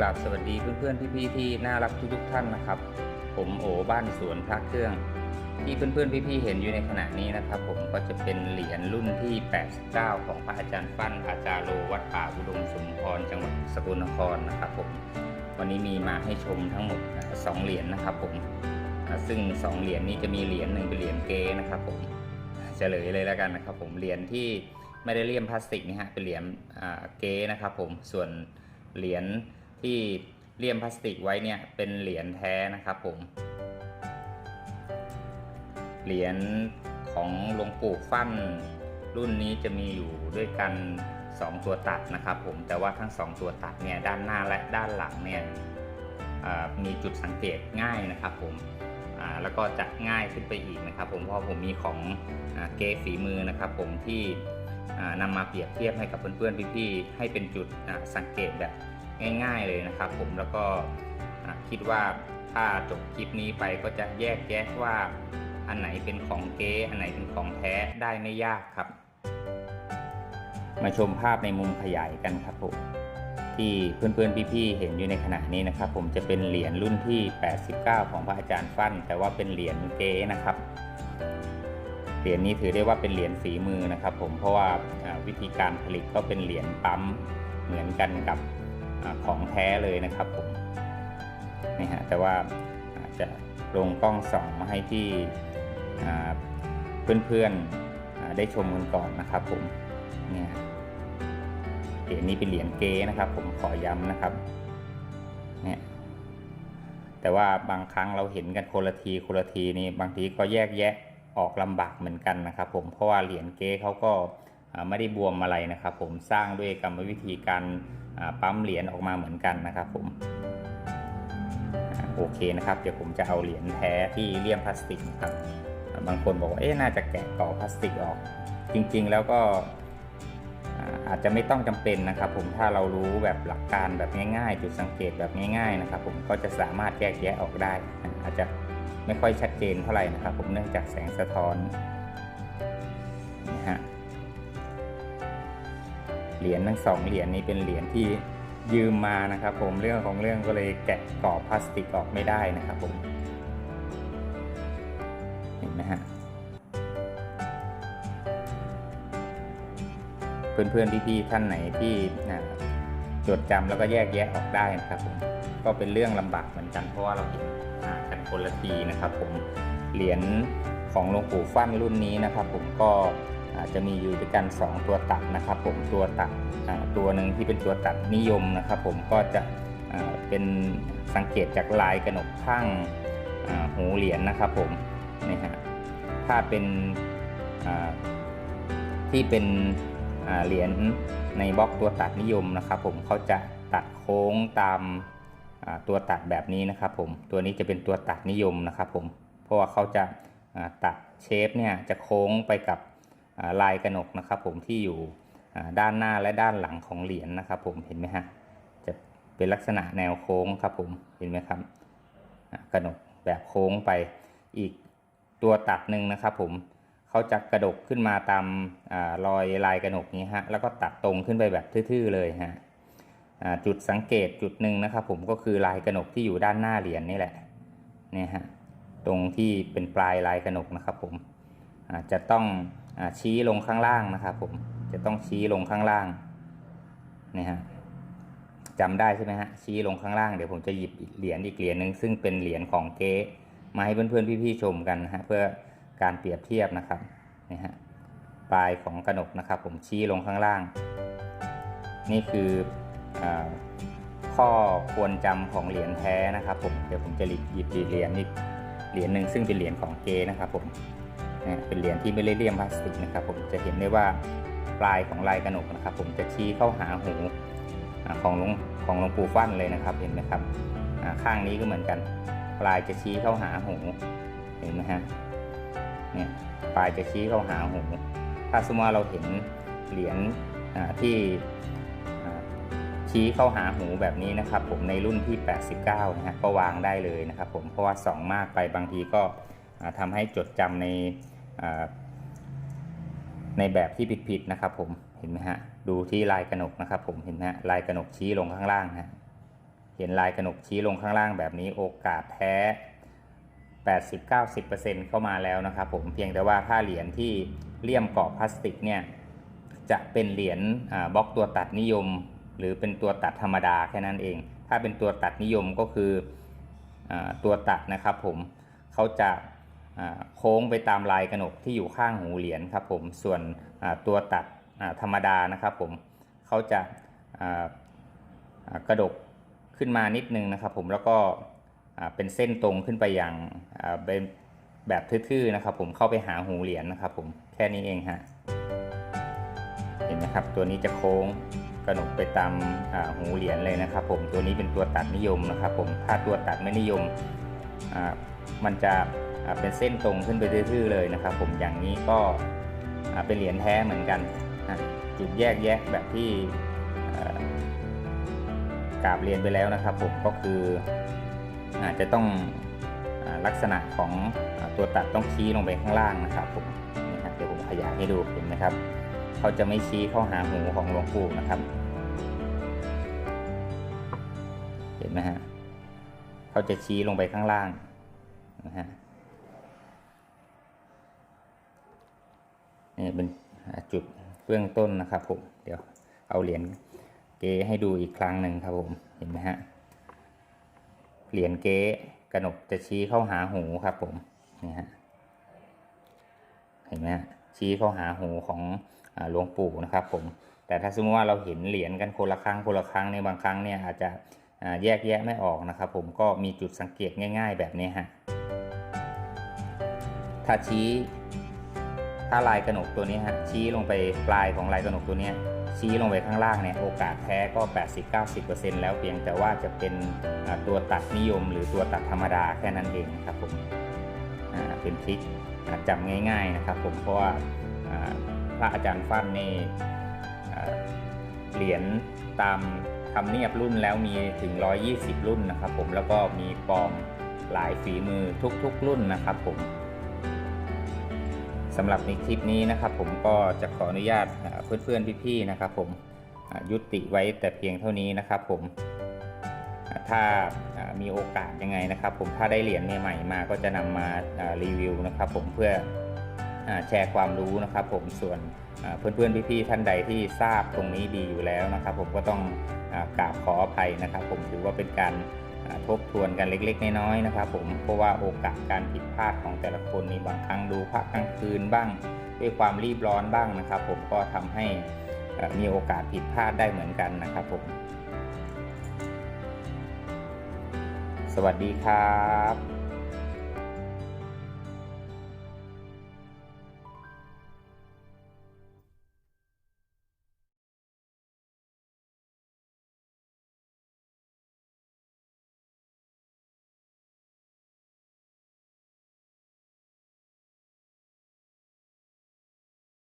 กราบสวัสดีเพื่อนๆพี่ๆที่น่ารักทุกๆท่านนะครับ ผมโอบ้านสวนพระเครื่อง ที่เพื่อนๆพี่ๆเห็นอยู่ในขณะนี้นะครับ ผมก็จะเป็นเหรียญรุ่นที่ 89 ของพระอาจารย์ฟั่นอาจารย์โลวัดป่าอุดมสมพรจังหวัดสกลนครนะครับผมวันนี้มีมาให้ชมทั้งหมดสองเหรียญนะครับผมซึ่งสองเหรียญนี้จะมีเหรียญหนึ่งเป็นเหรียญเกนะครับผมเฉลยเลยแล้วกันนะครับ ผมเหรียญที่ไม่ได้เลี่ยมพลาสติกนี่ฮะเป็นเหรียญเกนะครับผมส่วนเหรียญ ที่เลี่ยมพลาสติกไว้เนี่ยเป็นเหรียญแท้นะครับผม เหรียญของหลวงปู่ฟั่นรุ่นนี้จะมีอยู่ด้วยกัน 2 ตัวตัดนะครับผมแต่ว่าทั้ง 2 ตัวตัดเนี่ยด้านหน้าและด้านหลังเนี่ยมีจุดสังเกตง่ายนะครับผมแล้วก็จะง่ายขึ้นไปอีกนะครับผมเพราะผมมีของอเกฝีมือนะครับผมที่นำมาเปรียบเทียบให้กับเพื่อนๆพี่ๆให้เป็นจุดสังเกตแบบ ง่ายๆเลยนะครับ ผมแล้วก็คิดว่าถ้าจบคลิปนี้ไปก็จะแยกแยะว่า อันไหนเป็นของเก๊อันไหนเป็นของแท้ได้ไม่ยากครับ มาชมภาพในมุมขยายกันครับผมที่เพื่อนๆพี่ๆเห็นอยู่ในขณะนี้นะครับ ผมจะเป็นเหรียญรุ่นที่ 89 ของพระอาจารย์ฟั่น แต่ว่าเป็นเหรียญเก๊นะครับเหรียญนี้ถือได้ว่าเป็นเหรียญฝีมือนะครับ ผมเพราะว่าวิธีการผลิตก็เป็นเหรียญปั๊มเหมือนกันกับ ของแท้เลยนะครับผมนี่ฮะแต่ว่าจะลงกล้องส่องมาให้ที่เพื่อนๆได้ชมกันก่อนนะครับผมเนี่ยเหรียญนี้เป็นเหรียญเก๊นะครับ ผมขอย้ำนะครับเนี่ยแต่ว่าบางครั้งเราเห็นกันคนละทีคนละทีนี่บางทีก็แยกแยะออกลำบากเหมือนกันนะครับ ผมเพราะว่าเหรียญเก๊เขาก็ ไม่ได้บวมอะไรนะครับ ผมสร้างด้วยกรรมวิธีการปั๊มเหรียญออกมาเหมือนกันนะครับ ผมโอเคนะครับ เดี๋ยวผมจะเอาเหรียญแท้ที่เลี่ยมพลาสติกครับบางคนบอกว่าเอ๊ะน่าจะแกะกรอบพลาสติกออก จริงๆแล้วก็อาจจะไม่ต้องจำเป็นนะครับ ผมถ้าเรารู้แบบหลักการแบบง่ายๆ จุดสังเกตแบบง่ายๆนะครับ ผมก็จะสามารถแยกแยะออกได้ อาจจะไม่ค่อยชัดเจนเท่าไหร่นะครับ ผมเนื่องจากแสงสะท้อนนะฮะ เหรียญทั้งสองเหรียญนี้เป็นเหรียญที่ยืมมานะครับ ผมเรื่องของเรื่องก็เลยแกะกรอบพลาสติกออกไม่ได้นะครับผมเห็นไหมฮะเพื่อนๆพี่ๆท่านไหนที่จดจำแล้วก็แยกแยะออกได้นะครับผมก็เป็นเรื่องลำบากเหมือนกันเพราะว่าเราเห็นอ่ากันคนละทีนะครับ ผมเหรียญของหลวงปู่ฟั่นรุ่นนี้นะครับ ผมก็ จจะมีอยู่ด้วยกัน 2 ตัวตัดนะครับ ผมตัวตัดตัวหนึ่งที่เป็นตัวตัดนิยมนะครับ ผมก็จะเป็นสังเกตจากลายกระหนกข้างหูเหรียญนะครับผมนี่ฮะถ้าเป็นที่เป็นเหรียญในบล็อกตัวตัดนิยมนะครับ ผมเขาจะตัดโค้งตามตัวตัดแบบนี้นะครับ ผมตัวนี้จะเป็นตัวตัดนิยมนะครับ ผมเพราะว่าเขาจะตัดเชฟเนี่ยจะโค้งไปกับ ลายกระหนกนะครับผมที่อยู่ด้านหน้าและด้านหลังของเหรียญนะครับผมเห็นไหมฮะจะเป็นลักษณะแนวโค้งครับผมเห็นไหมครับกระหนกแบบโค้งไปอีกตัวตัดหนึ่งนะครับผมเขาจะกระดกขึ้นมาตามรอยลายกระหนกนี้ฮะแล้วก็ตัดตรงขึ้นไปแบบทื่อๆเลยฮะจุดสังเกตจุดหนึ่งนะครับผมก็คือลายกระหนกที่อยู่ด้านหน้าเหรียญนี่แหละเนี่ยฮะตรงที่เป็นปลายลายกระหนกนะครับผมจะต้อง ชี้ลงข้างล่างนะครับผมจะต้องชี้ลงข้างล่างนี่ฮะจำได้ใช่ไหมฮะชี้ลงข้างล่างเดี๋ยวผมจะหยิบเหรียญอีกเหรียญหนึ่งซึ่งเป็นเหรียญของเก๊มาให้เพื่อนๆพี่ๆชมกันนะฮะเพื่อการเปรียบเทียบนะครับนี่ฮะปลายของกระหนกนะครับ ผมชี้ลงข้างล่าง นี่คืออข้อควรจำของเหรียญแท้นะครับ ผมเดี๋ยวผมจะหยิบเหรียญอีกเหรียญหนึ่งซึ่งเป็นเหรียญของเกนะครับผม เป็นเหรียญที่ไม่ได้เลี่ยมพลาสติกนะครับ ผมจะเห็นได้ว่าปลายของลายกระหนกนะครับ ผมจะชี้เข้าหาหูของหลวงของหลวงปู่ฟั่นเลยนะครับเห็นไหมครับข้างนี้ก็เหมือนกัน ปลายจะชี้เข้าหาหูเห็นไหมฮะเนี่ยปลายจะชี้เข้าหาหูถ้าสมมติว่าเราเห็นเหรียญที่ชี้เข้าหาหูแบบนี้นะครับ ผมในรุ่นที่ 89นะฮะก็วางได้เลยนะครับ ผมเพราะว่าส่องมากไปบางทีก็ ทำให้จดจำในในแบบที่ผิดๆนะครับผมเห็นไหมฮะดูที่ลายกระหนกนะครับผมเห็นไหมฮะลายกระหนกชี้ลงข้างล่างฮะเห็นลายกระหนกชี้ลงข้างล่างแบบนี้โอกาสแท้ 80-90%เข้ามาแล้วนะครับผมเพียงแต่ว่าถ้าเหรียญที่เลี่ยมเกาะพลาสติกเนี่ยจะเป็นเหรียญบล็อกตัวตัดนิยม หรือเป็นตัวตัดธรรมดาแค่นั้นเอง ถ้าเป็นตัวตัดนิยมก็คืออตัวตัดนะครับผมเขาจะ โค้งไปตามลายกระหนกที่อยู่ข้างหูเหรียญครับผมส่วนตัวตัดธรรมดานะครับผมเขาจะกระดกขึ้นมานิดนึงนะครับผมแล้วก็เป็นเส้นตรงขึ้นไปอย่างเป็นแบบทื่อๆนะครับผมเข้าไปหาหูเหรียญนะครับผมแค่นี้เองฮะเห็นไหมครับตัวนี้จะโค้งกระหนกไปตามหูเหรียญเลยนะครับผมตัวนี้เป็นตัวตัดนิยมนะครับผมถ้าตัวตัดไม่นิยมมันจะ เป็นเส้นตรงขึ้นไปทื่อๆเลยนะครับ ผมอย่างนี้ก็เป็นเหรียญแท้เหมือนกันจุดแยกแยะแบบที่กราบเรียนไปแล้วนะครับ ผมก็คืออาจจะต้องอลักษณะของอตัวตัดต้องชี้ลงไปข้างล่างนะครับผมนี่ครับเดี๋ยวผมขยายให้ดูเห็นไหมครับเขาจะไม่ชี้เข้าหาหูของหลวงปู่นะครับ เห็นไหมฮะเขาจะชี้ลงไปข้างล่างนะฮะ นี่เป็นจุดเบื้องต้นนะครับผม เดี๋ยวเอาเหรียญเก๊ให้ดูอีกครั้งหนึ่งครับผม เห็นไหมฮะ เหรียญเก๊กระหนกจะชี้เข้าหาหูครับผม นี่ฮะ เห็นไหมฮะ ชี้เข้าหาหูของหลวงปู่นะครับผม แต่ถ้าสมมติว่าเราเห็นเหรียญกันคนละครั้งคนละครั้งในบางครั้งเนี่ยอาจจะแยกแยะไม่ออกนะครับผม ก็มีจุดสังเกตง่าย ๆ แบบนี้ฮะ ถ้าชี้ ถ้าลายกระหนกตัวนี้ฮะชี้ลงไปปลายของลายกระหนกตัวนี้ชี้ลงไปข้างล่างเนี่ยโอกาสแท้ก็ 80-90%แล้วเพียงแต่ว่าจะเป็นตัวตัดนิยม หรือตัวตัดธรรมดาแค่นั้นเองนะครับผมเป็นทริคจำง่าย ๆนะครับ ผมเพราะว่าพระอาจารย์ฟั่นนี่เหรียญตามทำเนียบรุ่นแล้วมีถึง 120 รุ่นนะครับ ผมแล้วก็มีปลอมหลายฝีมือทุกๆ รุ่นนะครับผม สำหรับในคลิปนี้นะครับผมก็จะขออนุญาตอ่าเพื่อนๆพี่ๆนะครับผมยุติไว้แต่เพียงเท่านี้นะครับผมถ้ามีโอกาสยังไงนะครับผมถ้าได้เหรียญใหม่ๆมาก็จะนำมาอ่ารีวิวนะครับผมเพื่อแชร์ความรู้นะครับผมส่วนอ่าเพื่อนๆพี่ๆท่านใดที่ทราบตรงนี้ดีอยู่แล้วนะครับผมก็ต้องกราบขออภัยนะครับผมถือว่าเป็นการ ทบทวนกันเล็กๆ น้อยๆนะครับ ผมเพราะว่าโอกาสการผิดพลาดของแต่ละคนนี่บางครั้งดูพระกลางคืนบ้าง ด้วยความรีบร้อนบ้างนะครับ ผมก็ทำให้มีโอกาสผิดพลาดได้เหมือนกันนะครับผม สวัสดีครับ